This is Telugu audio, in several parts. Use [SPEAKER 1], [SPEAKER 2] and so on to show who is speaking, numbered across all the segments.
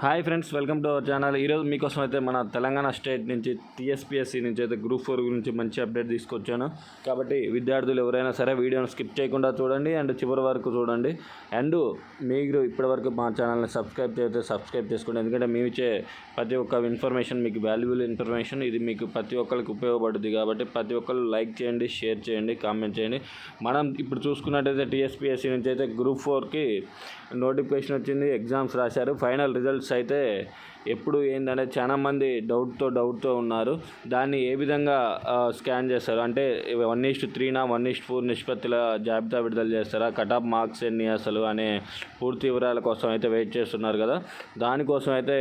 [SPEAKER 1] Hi friends welcome to our channel. ఈరోజు మీకోసం అయితే మన తెలంగాణ స్టేట్ నుంచి టీఎస్పీఎస్సీ నుంచి అయితే గ్రూప్ ఫోర్ గురించి మంచి అప్డేట్ తీసుకొచ్చాను. కాబట్టి విద్యార్థులు ఎవరైనా సరే వీడియోని స్కిప్ చేయకుండా చూడండి అండ్ చివరి వరకు చూడండి. అండ్ మీరు ఇప్పటివరకు మా ఛానల్ని సబ్స్క్రైబ్ చేస్తే సబ్స్క్రైబ్ చేసుకోండి. ఎందుకంటే మేము ఇచ్చే ప్రతి ఒక్క ఇన్ఫర్మేషన్ మీకు వాల్యుబుల్ ఇన్ఫర్మేషన్ ఇది మీకు ప్రతి ఒక్కరికి ఉపయోగపడుతుంది కాబట్టి ప్రతి ఒక్కరు లైక్ చేయండి షేర్ చేయండి కామెంట్ చేయండి. మనం ఇప్పుడు చూసుకున్నట్టయితే టీఎస్పీఎస్సీ నుంచి అయితే గ్రూప్ ఫోర్కి నోటిఫికేషన్ వచ్చింది ఎగ్జామ్స్ రాశారు. ఫైనల్ రిజల్ట్స్ అయితే ఎప్పుడు ఏంటంటే చాలా మంది డౌట్తో డౌట్తో ఉన్నారు. దాన్ని ఏ విధంగా స్కాన్ చేస్తారు? అంటే వన్ ఈస్ట్ త్రీనా వన్ ఈస్ట్ ఫోర్ నిష్పత్తుల జాబితా విడుదల చేస్తారా? కట్ ఆఫ్ మార్క్స్ ఎన్ని అసలు అనే పూర్తి వివరాల కోసం అయితే వెయిట్ చేస్తున్నారు కదా. దానికోసం అయితే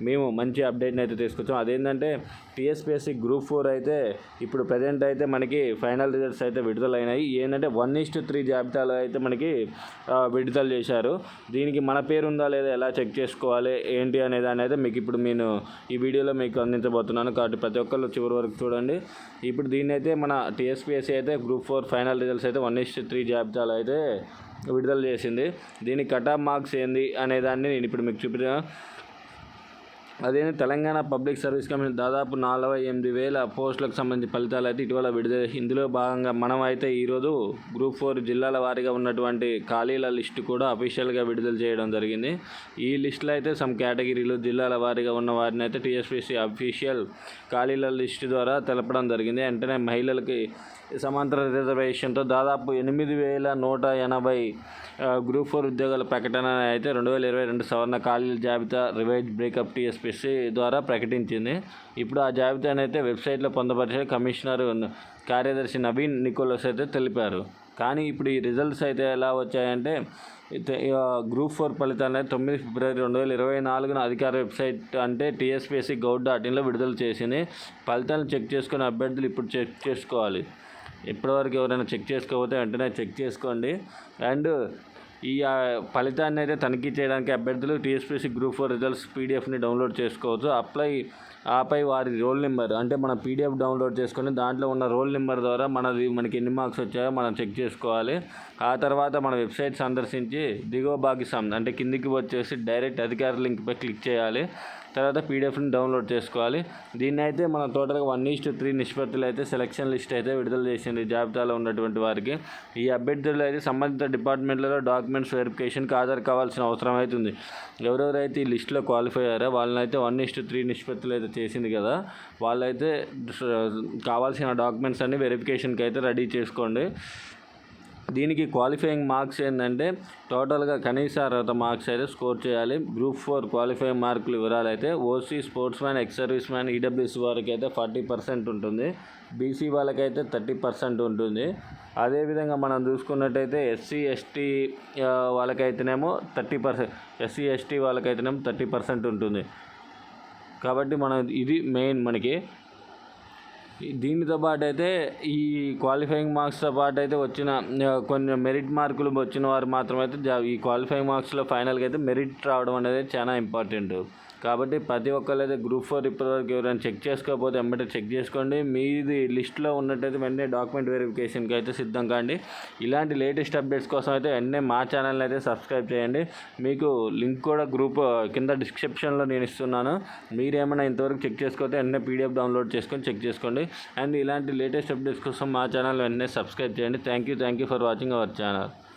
[SPEAKER 1] మేము మంచి అప్డేట్ని అయితే తీసుకొచ్చాం. అదేంటంటే టీఎస్పీఎస్సీ గ్రూప్ ఫోర్ అయితే ఇప్పుడు ప్రజెంట్ అయితే మనకి ఫైనల్ రిజల్ట్స్ అయితే విడుదలైనాయి. ఏంటంటే వన్ ఈస్ట్ త్రీ జాబితాలో అయితే మనకి విడుదల చేశారు. దీనికి మన పేరు ఉందా లేదా ఎలా చెక్ చేసుకోవాలి ఏంటి అనే దాని అయితే మీకు ఇప్పుడు నేను ఈ వీడియోలో మీకు అందించబోతున్నాను. కాబట్టి ప్రతి ఒక్కళ్ళు చివరి వరకు చూడండి. ఇప్పుడు దీన్ని అయితే మన టీఎస్పీఎస్సీ అయితే గ్రూప్ ఫోర్ ఫైనల్ రిజల్ట్స్ అయితే వన్ ఇస్ట్ త్రీ జాబితాలు అయితే విడుదల చేసింది. దీని కట్ మార్క్స్ ఏంది అనే దాన్ని నేను ఇప్పుడు మీకు చూపించాను అదే తెలంగాణ పబ్లిక్ సర్వీస్ కమిషన్ దాదాపు నలభై ఎనిమిది వేల పోస్టులకు సంబంధించి ఫలితాలు అయితే ఇటీవల విడుదల ఇందులో భాగంగా మనం అయితే ఈరోజు గ్రూప్ ఫోర్ జిల్లాల వారీగా ఉన్నటువంటి ఖాళీల లిస్టు కూడా అఫీషియల్గా విడుదల చేయడం జరిగింది. ఈ లిస్టులో అయితే సమ్ కేటగిరీలు జిల్లాల వారీగా ఉన్న వారిని అయితే టీఎస్పీసీ అఫీషియల్ ఖాళీల లిస్టు ద్వారా తెలపడం జరిగింది. వెంటనే మహిళలకి సమాంతర రిజర్వేషన్తో దాదాపు ఎనిమిది వేల నూట ఎనభై గ్రూప్ ఫోర్ ఉద్యోగాల ప్రకటన అయితే రెండు వేల ఇరవై రెండు సవర్ణ ఖాళీల జాబితా రివైజ్ బ్రేకప్ టీఎస్పీసీ ద్వారా ప్రకటించింది. ఇప్పుడు ఆ జాబితాను అయితే వెబ్సైట్లో పొందపరిచే కమిషనర్ కార్యదర్శి నవీన్ నికోలస్ అయితే తెలిపారు. కానీ ఇప్పుడు ఈ రిజల్ట్స్ అయితే ఎలా వచ్చాయంటే గ్రూప్ ఫోర్ ఫలితాలు తొమ్మిది ఫిబ్రవరి రెండు వేల ఇరవై నాలుగున అధికార వెబ్సైట్ అంటే టీఎస్పీఎస్సీ గౌడ్ డాట్ ఇన్లో విడుదల చేసింది. ఫలితాలను చెక్ చేసుకుని అభ్యర్థులు ఇప్పుడు చెక్ చేసుకోవాలి. ఇప్పటివరకు ఎవరైనా చెక్ చేసుకోకపోతే వెంటనే చెక్ చేసుకోండి. అండ్ ఈ ఫలితాన్ని అయితే తనిఖీ చేయడానికి అభ్యర్థులు టీఎస్పీసీ గ్రూప్ ఫోర్ రిజల్ట్స్ పీడిఎఫ్ని డౌన్లోడ్ చేసుకోవచ్చు. అప్లై ఆపై వారి రోల్ నెంబర్ అంటే మన పీడిఎఫ్ డౌన్లోడ్ చేసుకొని దాంట్లో ఉన్న రోల్ నెంబర్ ద్వారా మనది మనకి ఎన్ని మార్క్స్ వచ్చాయో మనం చెక్ చేసుకోవాలి. ఆ తర్వాత మన వెబ్సైట్ సందర్శించి దిగువ భాగ్యసం అంటే కిందికి వచ్చేసి డైరెక్ట్ అధికార లింక్పై క్లిక్ చేయాలి. తర్వాత పీడిఎఫ్ని డౌన్లోడ్ చేసుకోవాలి. దీన్ని అయితే మనం టోటల్గా వన్ ఈస్ట్ త్రీ నిష్పత్తులు అయితే సెలక్షన్ లిస్ట్ అయితే విడుదల చేసింది జాబితాలో ఉన్నటువంటి వారికి. ఈ అభ్యర్థులు అయితే సంబంధిత డిపార్ట్మెంట్లలో డాక్యుమెంట్స్ వెరిఫికేషన్కి ఆధార్ కావాల్సిన అవసరం అవుతుంది ఎవరెవరైతే ఈ లిస్టులో క్వాలిఫై అయ్యారో వాళ్ళని అయితే వన్ ఈస్ట్ త్రీ నిష్పత్తులు అయితే చేసింది కదా వాళ్ళైతే కావాల్సిన డాక్యుమెంట్స్ అన్ని వెరిఫికేషన్కి అయితే రెడీ చేసుకోండి. దీనికి క్వాలిఫైయింగ్ మార్క్స్ ఏంటంటే టోటల్గా కనీస అర్హత మార్క్స్ అయితే స్కోర్ చేయాలి. గ్రూప్ ఫోర్ క్వాలిఫైయింగ్ మార్కులు వివరాలు అయితే OC sports man ex service man EWC వారికి అయితే ఫార్టీ పర్సెంట్ ఉంటుంది. బీసీ వాళ్ళకైతే థర్టీ పర్సెంట్ ఉంటుంది. అదేవిధంగా మనం చూసుకున్నట్టయితే ఎస్సీ ఎస్టీ వాళ్ళకైతేనేమో థర్టీ పర్సెంట్ ఎస్సీ ఎస్టీ వాళ్ళకైతేనేమో థర్టీ పర్సెంట్ ఉంటుంది. కాబట్టి మనం ఇది మెయిన్ మనకి దీనితో పాటు అయితే ఈ క్వాలిఫైయింగ్ మార్క్స్తో పాటు అయితే వచ్చిన కొన్ని మెరిట్ మార్కులు వచ్చిన వారు మాత్రమైతే ఈ క్వాలిఫైయింగ్ మార్క్స్లో ఫైనల్గా అయితే మెరిట్ రావడం అనేది చాలా ఇంపార్టెంట్ కాబట్టి ప్రతి ఒక్కరు అయితే గ్రూప్ ఫోర్ ఇప్పటివరకు ఎవరైనా చెక్ చేసుకోకపోతే వెంబడే చెక్ చేసుకోండి. మీది లిస్ట్లో ఉన్నట్టయితే వెంటనే డాక్యుమెంట్ వెరిఫికేషన్కి అయితే సిద్ధం కాండి. ఇలాంటి లేటెస్ట్ అప్డేట్స్ కోసం అయితే వెంటనే మా ఛానల్ని అయితే సబ్స్క్రైబ్ చేయండి. మీకు లింక్ కూడా గ్రూప్ కింద డిస్క్రిప్షన్లో నేను ఇస్తున్నాను. మీరేమైనా ఇంతవరకు చెక్ చేసుకోతే వెంటనే పీడిఎఫ్ డౌన్లోడ్ చేసుకొని చెక్ చేసుకోండి. అండ్ ఇలాంటి లేటెస్ట్ అప్డేట్స్ కోసం మా ఛానల్ వెంటనే సబ్స్క్రైబ్ చేయండి. Thank you thank you for watching our channel